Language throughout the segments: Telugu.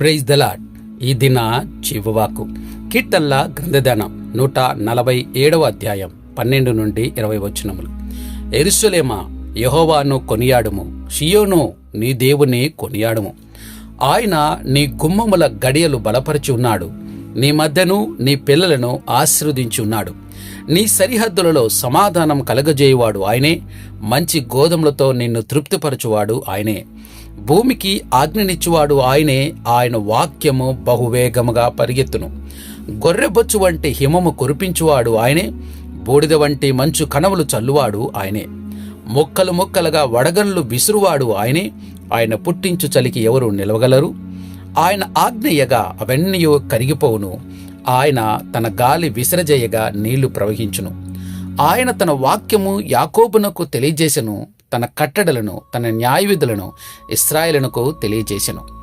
ప్రైజ్ దలాడ్ ఈ దిన చివవాకు కీర్తనల గ్రంథదానం నూట నలభై ఏడవ అధ్యాయం పన్నెండు నుండి ఇరవై వచనములు. ఎరుసలేమా యహోవాను కొనియాడుము. షియోను నీ దేవుని కొనియాడుము. ఆయన నీ గుమ్మముల గడియలు బలపరిచి ఉన్నాడు. నీ మధ్యను నీ పిల్లలను ఆశీర్వదించి ఉన్నాడు నీ సరిహద్దులలో సమాధానం కలగజేయువాడు ఆయనే. మంచి గోధుమలతో నిన్ను తృప్తిపరచువాడు ఆయనే. భూమికి ఆజ్ఞనిచ్చువాడు ఆయనే. ఆయన వాక్యము బహువేగముగా పరిగెత్తును. గొర్రెబొచ్చు వంటి హిమము కురిపించువాడు ఆయనే. బూడిద వంటి మంచు కణములు చల్లువాడు ఆయనే. మొక్కలు మొక్కలుగా వడగళ్ళు విసురువాడు ఆయనే. ఆయన పుట్టించు చలికి ఎవరు నిలవగలరు? ఆయన ఆజ్ఞయగా అవన్నీ కరిగిపోవును. ఆయన తన గాలి విసరజేయగా నీళ్ళు ప్రవహించును. ఆయన తన వాక్యము యాకోబునకు తెలియజేసెను తన కట్టడలను తన న్యాయవిధులను ఇస్రాయేలునకు తెలియజేసెను.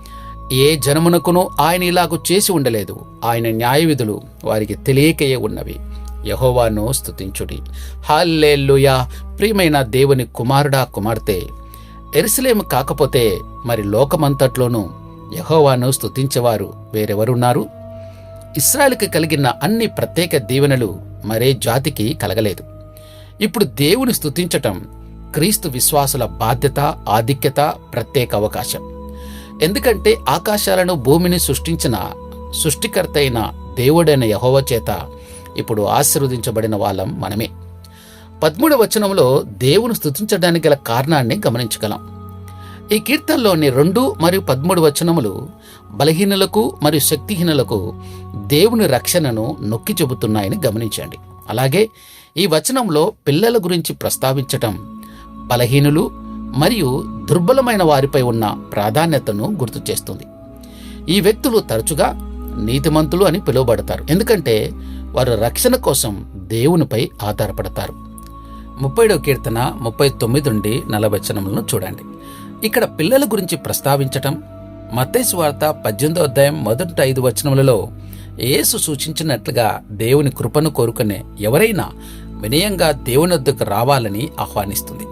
ఏ జనమునకును ఆయన ఇలాగు చేసి ఉండలేదు. ఆయన న్యాయవిధులు వారికి తెలియకయే ఉన్నవి. యహోవాను స్థుతించుడి హాల్లెల్లుయా ప్రియమైన దేవుని కుమారుడా కుమార్తె! ఎరుసలేము కాకపోతే మరి లోకమంతట్లోనూ యహోవాను స్తుతించేవారు వేరెవరున్నారు? ఇస్రాయల్కి కలిగిన అన్ని ప్రత్యేక దీవెనలు మరే జాతికి కలగలేదు. ఇప్పుడు దేవుని స్తుతించటం క్రీస్తు విశ్వాసుల బాధ్యత ఆధిక్యత ప్రత్యేక అవకాశం. ఎందుకంటే ఆకాశాలను భూమిని సృష్టించిన సృష్టికర్త అయిన దేవుడైన యహోవ చేత ఇప్పుడు ఆశీర్వదించబడిన వాళ్ళం మనమే. పదమూడవ వచనంలో దేవుని స్థుతించడానికి గల కారణాన్ని గమనించగలం. ఈ కీర్తనలోని రెండు మరియు పదమూడు వచనములు బలహీనులకు మరియు శక్తిహీనులకు దేవుని రక్షణను నొక్కి చెబుతున్నాయని గమనించండి. అలాగే ఈ వచనంలో పిల్లల గురించి ప్రస్తావించటం బలహీనులు మరియు దుర్బలమైన వారిపై ఉన్న ప్రాధాన్యతను గుర్తు చేస్తుంది. ఈ వ్యక్తులు తరచుగా నీతిమంతులు అని పిలువబడతారు. ఎందుకంటే వారు రక్షణ కోసం దేవునిపై ఆధారపడతారు. ముప్పైడో కీర్తన ముప్పై తొమ్మిది నుండి నలభై వచనములను చూడండి. ఇక్కడ పిల్లల గురించి ప్రస్తావించటం మత్తేసు వార్త పద్దెనిమిదో అధ్యాయం మొదటి ఐదు వచనములలో యేసు సూచించినట్లుగా దేవుని కృపను కోరుకునే ఎవరైనా వినయంగా దేవుని వద్దకు రావాలని ఆహ్వానిస్తుంది.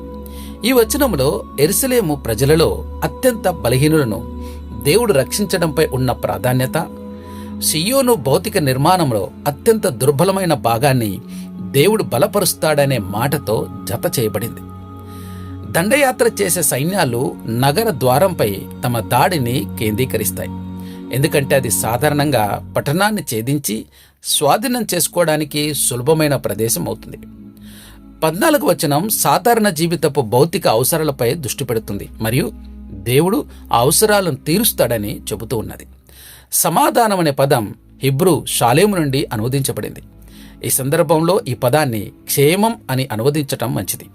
ఈ వచనములో ఎరుసలేము ప్రజలలో అత్యంత బలహీనులను దేవుడు రక్షించడంపై ఉన్న ప్రాధాన్యత సియోను భౌతిక నిర్మాణంలో అత్యంత దుర్బలమైన భాగాన్ని దేవుడు బలపరుస్తాడనే మాటతో జత చేయబడింది. దండయాత్ర చేసే సైన్యాలు నగర ద్వారంపై తమ దాడిని కేంద్రీకరిస్తాయి. ఎందుకంటే అది సాధారణంగా పట్టణాన్ని ఛేదించి స్వాధీనం చేసుకోవడానికి సులభమైన ప్రదేశం అవుతుంది. పద్నాలుగు వచనం సాధారణ జీవితపు భౌతిక అవసరాలపై దృష్టి పెడుతుంది మరియు దేవుడు ఆ అవసరాలను తీరుస్తాడని చెబుతూ ఉన్నది. సమాధానం అనే పదం హిబ్రూ షాలేము నుండి అనువదించబడింది. ఈ సందర్భంలో ఈ పదాన్ని క్షేమం అని అనువదించటం మంచిది.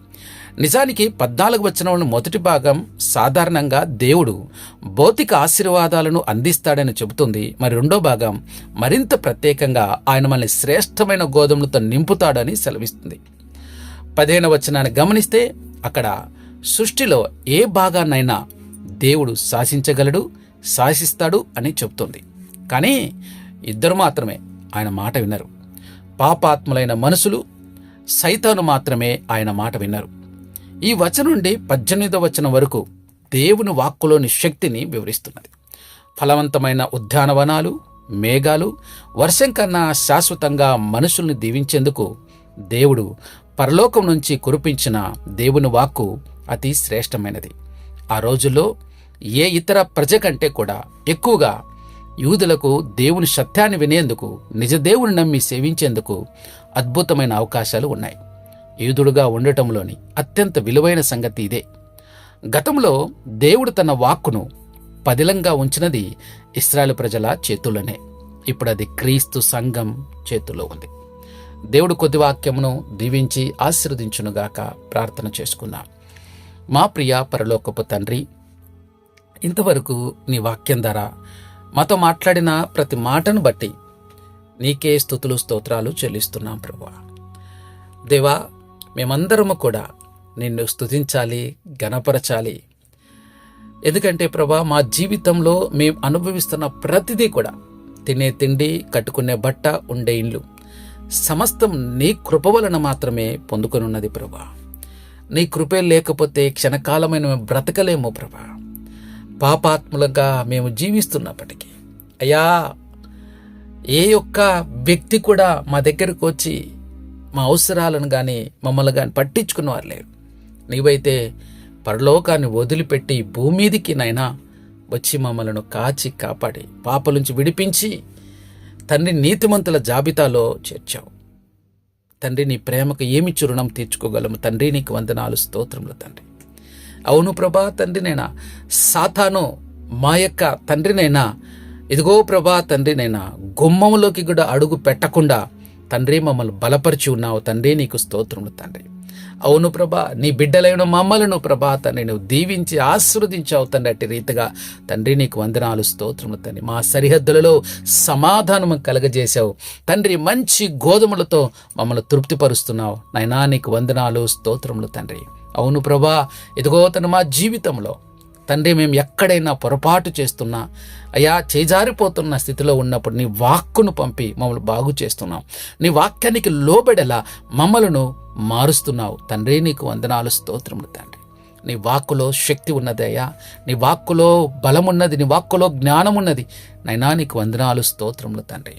నిజానికి పద్నాలుగు వచనంలో మొదటి భాగం సాధారణంగా దేవుడు భౌతిక ఆశీర్వాదాలను అందిస్తాడని చెబుతుంది. మరి రెండో భాగం మరింత ప్రత్యేకంగా ఆయన మనల్ని శ్రేష్టమైన గోధుమలతో నింపుతాడని సెలవిస్తుంది. పదిహేను వచనాన్ని గమనిస్తే అక్కడ సృష్టిలో ఏ భాగాన్నైనా దేవుడు శాసించగలడు శాసిస్తాడు అని చెబుతుంది. కానీ ఇద్దరు మాత్రమే ఆయన మాట విన్నారు పాపాత్ములైన మనుషులు సైతాను మాత్రమే ఆయన మాట విన్నారు ఈ వచనం నుండి పద్దెనిమిదో వచనం వరకు దేవుని వాక్కులోని శక్తిని వివరిస్తున్నది. ఫలవంతమైన ఉద్యానవనాలు మేఘాలు వర్షం కన్నా శాశ్వతంగా మనుషుల్ని దీవించేందుకు దేవుడు పరలోకం నుంచి కురిపించిన దేవుని వాక్కు అతి శ్రేష్టమైనది. ఆ రోజుల్లో ఏ ఇతర ప్రజ కంటే కూడా ఎక్కువగా యూదులకు దేవుని సత్యాన్ని వినేందుకు నిజ దేవుని నమ్మి సేవించేందుకు అద్భుతమైన అవకాశాలు ఉన్నాయి. యూదుడుగా ఉండటంలోని అత్యంత విలువైన సంగతి ఇదే. గతంలో దేవుడు తన వాక్కును పదిలంగా ఉంచినది ఇస్రాయల్ ప్రజల చేతుల్లోనే. ఇప్పుడు అది క్రీస్తు సంఘం చేతుల్లో ఉంది. దేవుడు కొద్ది వాక్యమును దీవించి ఆశీర్వదించునుగాక ప్రార్థన చేసుకున్నాం మా ప్రియ పరలోకపు తండ్రి ఇంతవరకు నీ వాక్యం ద్వారా మాతో మాట్లాడిన ప్రతి మాటను బట్టి నీకే స్థుతులు స్తోత్రాలు చెల్లిస్తున్నాం ప్రభా దేవా మేమందరము కూడా నిన్ను స్తుతించాలి గణపరచాలి ఎందుకంటే ప్రభా మా జీవితంలో మేము అనుభవిస్తున్న ప్రతిదీ కూడా తినే తిండి కట్టుకునే బట్ట ఉండే ఇండ్లు సమస్తం నీ కృప వలన మాత్రమే పొందుకొనున్నది ప్రభా. నీ కృపే లేకపోతే క్షణకాలమైన మేము బ్రతకలేము ప్రభా. పాపాత్ములుగా మేము జీవిస్తున్నప్పటికీ. అయ్యా ఏ ఒక్క వ్యక్తి కూడా మా దగ్గరకు వచ్చి మా అవసరాలను కానీ మమ్మల్ని కానీ పట్టించుకున్నవారు లేరు. నీవైతే పరలోకాన్ని వదిలిపెట్టి భూమీదికి నైనా వచ్చి మమ్మలను కాచి కాపాడి పాప నుంచి విడిపించి తండ్రి నీతిమంతుల జాబితాలో చేర్చావు. తండ్రి నీ ప్రేమకు ఏమి చురుణం తీర్చుకోగలము? తండ్రి నీకు వందనాలు స్తోత్రములు తండ్రి. అవును ప్రభా తండ్రినైనా సాతాను మా యొక్క తండ్రినైనా ఇదిగో ప్రభా తండ్రినైనా గుమ్మంలోకి కూడా అడుగు పెట్టకుండా తండ్రి మమ్మల్ని బలపరిచి ఉన్నావు. తండ్రి నీకు స్తోత్రములు తండ్రి. అవును ప్రభా నీ బిడ్డలైన మమ్మలను ప్రభా తండ్రి నువ్వు దీవించి ఆశీర్వదించావు తండ్రి అట్టి రీతిగా. తండ్రి నీకు వందనాలు స్తోత్రములు తండ్రి. మా సరిహద్దులలో సమాధానము కలగజేశావు. తండ్రి మంచి గోధుమలతో మమ్మల్ని తృప్తిపరుస్తున్నావు. నైనా నీకు వందనాలు స్తోత్రములు తండ్రి. అవును ప్రభా ఇదిగో తను మా జీవితంలో తండ్రి మేము ఎక్కడైనా పొరపాటు చేస్తున్నా అయ్యా చేజారిపోతున్న స్థితిలో ఉన్నప్పుడు నీ వాక్కును పంపి మమ్మల్ని బాగు చేస్తున్నావు. నీ వాక్యానికి లోబడేలా మమ్మలను మారుస్తున్నావు. తండ్రి నీకు వందనాలు స్తోత్రములు తండ్రి. నీ వాక్కులో శక్తి ఉన్నదయ్యా నీ వాక్కులో బలం ఉన్నది నీ వాక్కులో జ్ఞానం ఉన్నది. నైనా నీకు వందనాలు స్తోత్రములు తండ్రి.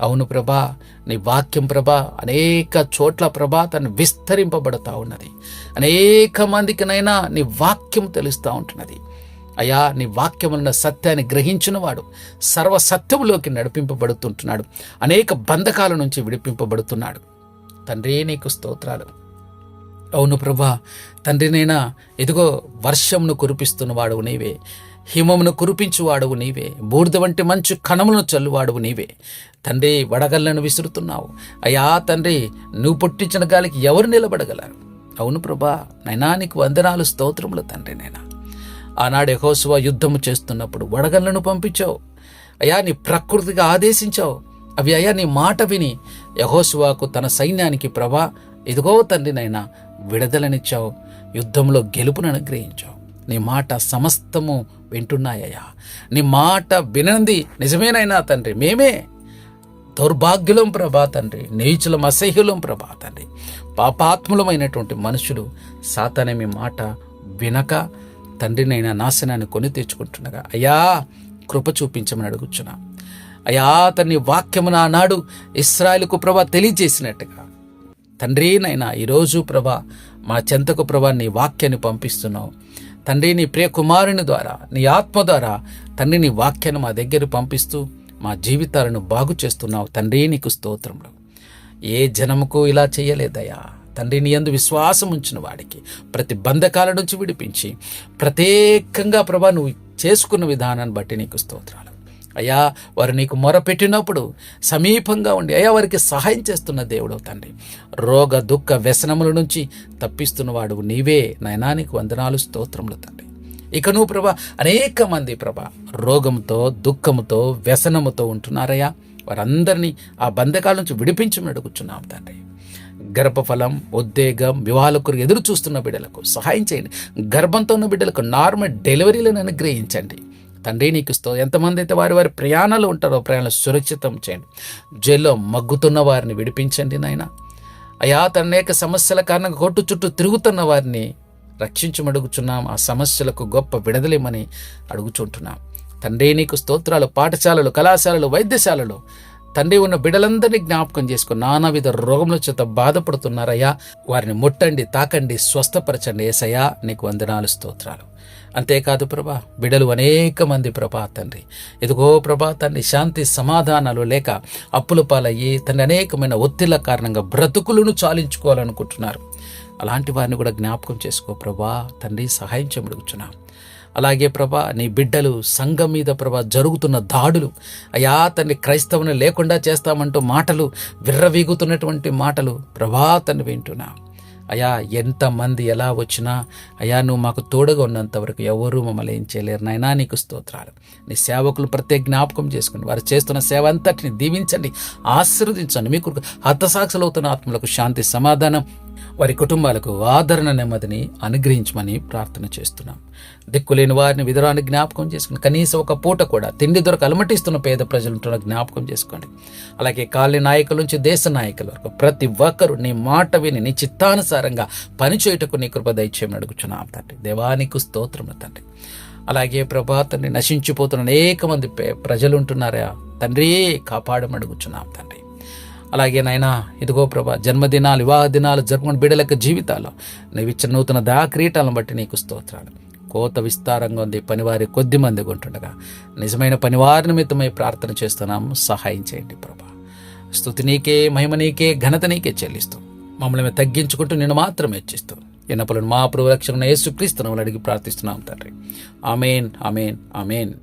అవును ప్రభా నీ వాక్యం ప్రభా అనేక చోట్ల ప్రభా తను విస్తరింపబడతా ఉన్నది. అనేక మందికినైనా నీ వాక్యం తెలుస్తూ ఉంటున్నది. అయా నీ వాక్యమున్న సత్యాన్ని గ్రహించిన వాడు సర్వసత్యములోకి నడిపింపబడుతుంటున్నాడు. అనేక బంధకాల నుంచి విడిపింపబడుతున్నాడు. తండ్రి నీకు స్తోత్రాలు. అవును ప్రభా తండ్రినైనా ఇదిగో వర్షంను కురిపిస్తున్నవాడు నీవే. హిమమును కురిపించువాడువు నీవే. బూడిద వంటి మంచు కణములను చల్లువాడువు నీవే. తండ్రి వడగళ్ళను విసురుతున్నావు. అయ్యా తండ్రి నువ్వు పుట్టించిన గాలికి ఎవరు నిలబడగలరు? అవును ప్రభా నైనా నీకు వందనాలు స్తోత్రములు తండ్రి నైనా. ఆనాడు యహోసువ యుద్ధము చేస్తున్నప్పుడు వడగళ్ళను పంపించావు. అయ్యా నీ ప్రకృతిగా ఆదేశించావు. అవి అయ్యా నీ మాట విని యహోసువాకు తన సైన్యానికి ప్రభా ఇదిగో తండ్రినైనా విడుదలనిచ్చావు. యుద్ధంలో గెలుపును అనుగ్రహించావు. నీ మాట సమస్తము వింటున్నాయ్యా నీ మాట వినంది నిజమేనైనా తండ్రి మేమే. దౌర్భాగ్యులం ప్రభా తండ్రి నీచులం అసహ్యులం ప్రభా తండ్రి. పాపాత్ములమైనటువంటి మనుషులు సాతనే మీ మాట వినక తండ్రినైనా నాశనాన్ని కొని తెచ్చుకుంటుండగా అయ్యా కృప చూపించమని అడుగుచున్నా. అయ్యా తన్ని వాక్యమున ఆనాడు ఇస్రాయల్కు ప్రభా తెలియజేసినట్టుగా. తండ్రి నైనా ఈరోజు ప్రభా మా చెంతకు ప్రభా నీ వాక్యాన్ని పంపిస్తున్నావు. తండ్రి నీ ప్రియ కుమారుని ద్వారా నీ ఆత్మ ద్వారా తండ్రి నీ వాక్యాన్ని మా దగ్గర పంపిస్తూ మా జీవితాలను బాగు చేస్తున్నావు తండ్రి నీకు స్తోత్రములు. ఏ జనముకు ఇలా చేయలేదయ్యా. తండ్రి నీ అందు విశ్వాసం ఉంచిన వాడికి ప్రతి బంధకాల నుంచి విడిపించి ప్రత్యేకంగా ప్రభా నువ్వు చేసుకున్న విధానాన్ని బట్టి నీకు స్తోత్రాలు. అయ్యా వారు నీకు మొరపెట్టినప్పుడు సమీపంగా ఉండి అయ్యా వారికి సహాయం చేస్తున్న దేవుడు తండ్రి. రోగ దుఃఖ వ్యసనముల నుంచి తప్పిస్తున్నవాడు నీవే. నయనానికి వందనాలు స్తోత్రములు తండ్రి. ఇక నువ్వు ప్రభా అనేక మంది ప్రభా రోగంతో దుఃఖముతో వ్యసనముతో ఉంటున్నారయ్యా. వారందరినీ ఆ బంధకాల నుంచి విడిపించమని అడుగుచున్నాం తండ్రి. గర్భఫలం ఉద్వేగం వివాహాలకు ఎదురు చూస్తున్న బిడ్డలకు సహాయం చేయండి. గర్భంతో ఉన్న బిడ్డలకు నార్మల్ డెలివరీలను అనుగ్రహించండి. తండ్రి నీకు ఇస్తూ ఎంతమంది అయితే వారి వారి ప్రయాణాలు ఉంటారో ప్రయాణాలు సురక్షితం చేయండి. జైల్లో మగ్గుతున్న వారిని విడిపించండి నాయన. అయా తన అనేక సమస్యల కారణంగా కొట్టు చుట్టూ తిరుగుతున్న వారిని రక్షించమడుగుచున్నాం. ఆ సమస్యలకు గొప్ప విడదలేమని అడుగుచుంటున్నాం. తండ్రి నీకు స్తోత్రాలు పాఠశాలలు కళాశాలలు వైద్యశాలలు తండ్రి ఉన్న బిడలందరినీ జ్ఞాపకం చేసుకుని నానావిధ రోగముల చేత బాధపడుతున్నారయ్యా. వారిని ముట్టండి తాకండి స్వస్థపరచండి. ఏసయ్యా నీకు వందనాలు స్తోత్రాలు. అంతేకాదు ప్రభా బిడలు అనేక మంది ప్రభా తండ్రి. ఇదిగో ప్రభా తండ్రి శాంతి సమాధానాలు లేక అప్పుల పాలయ్యి తండ్రి అనేకమైన ఒత్తిళ్ళ కారణంగా బ్రతుకులను చాలించుకోవాలనుకుంటున్నారు. అలాంటి వారిని కూడా జ్ఞాపకం చేసుకో ప్రభా తండ్రి సహాయం చెమడుగుచున్నాం అలాగే ప్రభా నీ బిడ్డలు సంఘం మీద ప్రభా జరుగుతున్న దాడులు అయా తన్ని క్రైస్తవుని లేకుండా చేస్తామంటూ మాటలు విర్రవీగుతున్నటువంటి మాటలు ప్రభా తను వింటున్నా. అయా ఎంతమంది ఎలా వచ్చినా అయా నువ్వు మాకు తోడుగా ఉన్నంత వరకు ఎవరూ మమ్మల్ని ఏం చేయలేరు. నాయనా నీకు స్తోత్రాలు. నీ సేవకులు ప్రత్యేక జ్ఞాపకం చేసుకుని వారు చేస్తున్న సేవ అంతటిని దీవించండి ఆశీర్వదించండి. మీకు హతసాక్షులవుతున్న ఆత్మలకు శాంతి సమాధానం వారి కుటుంబాలకు ఆదరణ నెమ్మదిని అనుగ్రహించమని ప్రార్థన చేస్తున్నాం. దిక్కులేని వారిని విధురాన్ని జ్ఞాపకం చేసుకుని కనీసం ఒక పూట కూడా తిండి దొరక అలమటిస్తున్న పేద ప్రజలుంటున్న జ్ఞాపకం చేసుకోండి. అలాగే కాలనీ నాయకుల నుంచి దేశ నాయకుల వరకు ప్రతి ఒక్కరూ నీ మాట విని నీ చిత్తానుసారంగా పనిచేయటకు నీ కృప దయచేయమని అడుగుచున్నాం తండ్రి. దేవానికి స్తోత్రము తండ్రి. అలాగే ప్రభా తండ్రి నశించిపోతున్న అనేక మంది పే- ప్రజలు ఉంటున్నారా? తండ్రి కాపాడమడుగుచున్నాం తండ్రి. అలాగే నాయనా ఇదిగో ప్రభా జన్మదినాలు వివాహ దినాలు జరుపుకున్న బిడ్డల జీవితాల్లో నీవు ఇచ్చిన నూతన దా క్రీటాలను బట్టి నీకు స్తోత్రాలు. కోత విస్తారంగా ఉంది పనివారి కొద్ది మంది ఉంటుండగా నిజమైన పనివారి నిమిత్తమై ప్రార్థన చేస్తున్నాము. సహాయం చేయండి ప్రభా. స్థుతి నీకే మహిమ నీకే ఘనత నీకే చెల్లిస్తూ. మమ్మల్ని మేము తగ్గించుకుంటూ నేను మాత్రమే హెచ్చిస్తూ. ఎన్నపలను మా ప్రభు రక్షణ యేసుక్రీస్తునామని అడిగి ప్రార్థిస్తున్నాం తండ్రి. అమేన్ అమేన్ అమేన్